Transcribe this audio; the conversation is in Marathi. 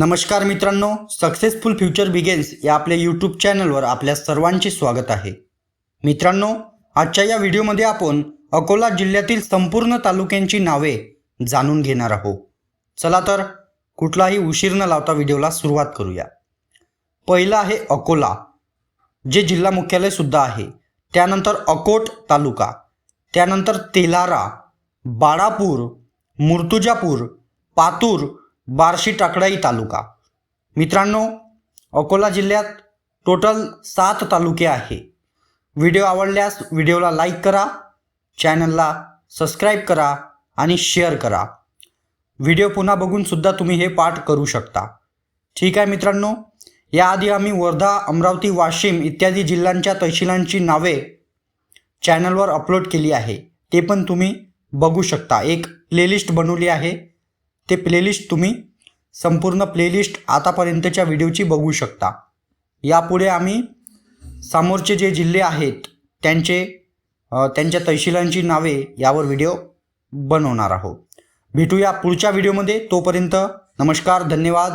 नमस्कार मित्रांनो सक्सेसफुल फ्युचर बिगेन्स या आपल्या यूट्यूब चॅनलवर आपल्या सर्वांचे स्वागत आहे. मित्रांनो आजच्या या व्हिडिओमध्ये आपण अकोला जिल्ह्यातील संपूर्ण तालुक्यांची नावे जाणून घेणार आहोत. चला तर कुठलाही उशीर न लावता व्हिडिओला सुरुवात करूया. पहिलं आहे अकोला जे जिल्हा मुख्यालय सुद्धा आहे. त्यानंतर अकोट तालुका त्यानंतर तेलारा बाळापूर मुर्तुजापूर पातूर बार्शी टाकडाई तालुका. मित्रांनो अकोला जिल्ह्यात टोटल सात तालुके आहे. व्हिडिओ आवडल्यास व्हिडिओला लाईक करा चॅनलला सबस्क्राईब करा आणि शेअर करा. व्हिडिओ पुन्हा बघूनसुद्धा तुम्ही हे पाठ करू शकता. ठीक आहे मित्रांनो याआधी आम्ही वर्धा अमरावती वाशिम इत्यादी जिल्ह्यांच्या तहसीलांची नावे चॅनलवर अपलोड केली आहे. ते पण तुम्ही बघू शकता. एक प्लेलिस्ट बनवली आहे. ते प्लेलिस्ट तुम्ही संपूर्ण प्लेलिस्ट आतापर्यंतच्या व्हिडिओची बघू शकता. यापुढे आम्ही समोरचे जे जिल्हे आहेत त्यांचे त्यांच्या तहसीलांची नावे यावर व्हिडिओ बनवणार आहोत. भेटूया पुढच्या व्हिडिओमध्ये तोपर्यंत नमस्कार धन्यवाद.